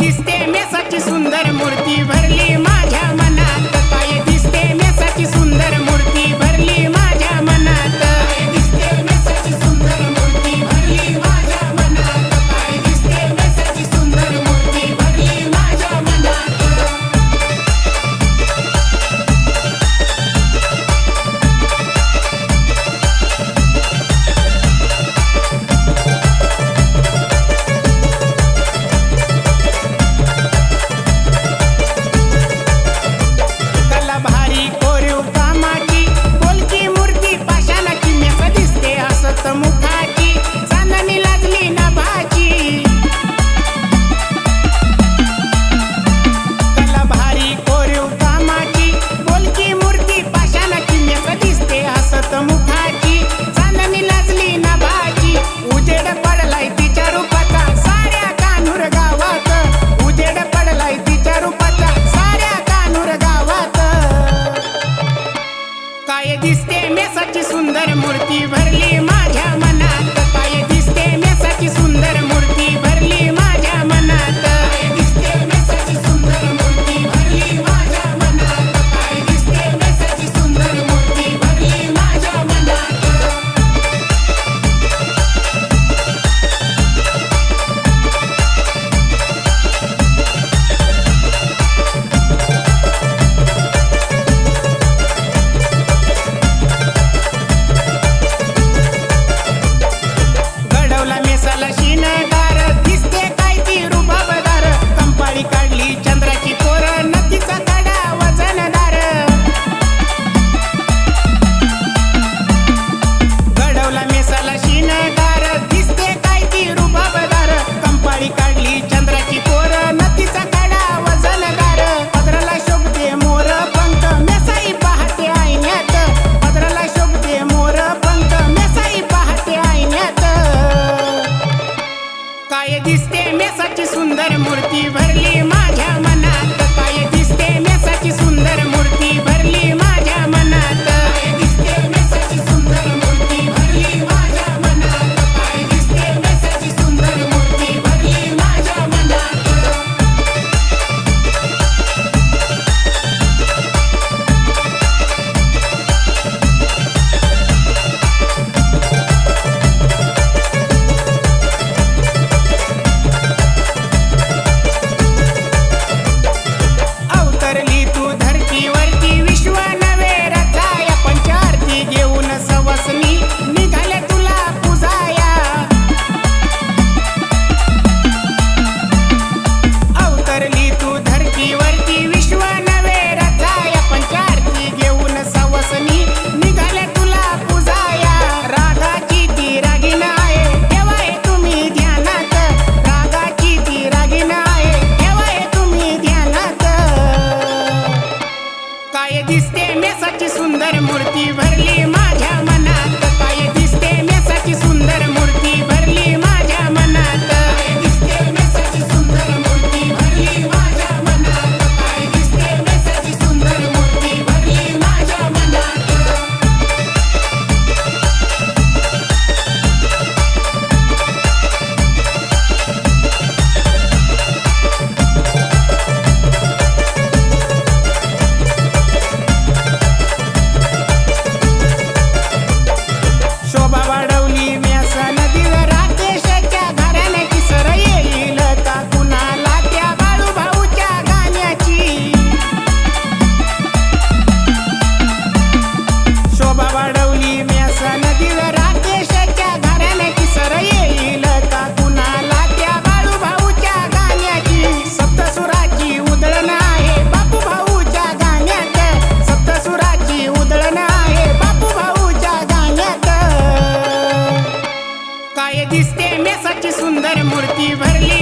दिसते मेसाची सुंदर मूर्ती भरली. काय दिसते मेसाची सुंदर मूर्ती भरली माझ्या सुंदर मूर्ती भरली.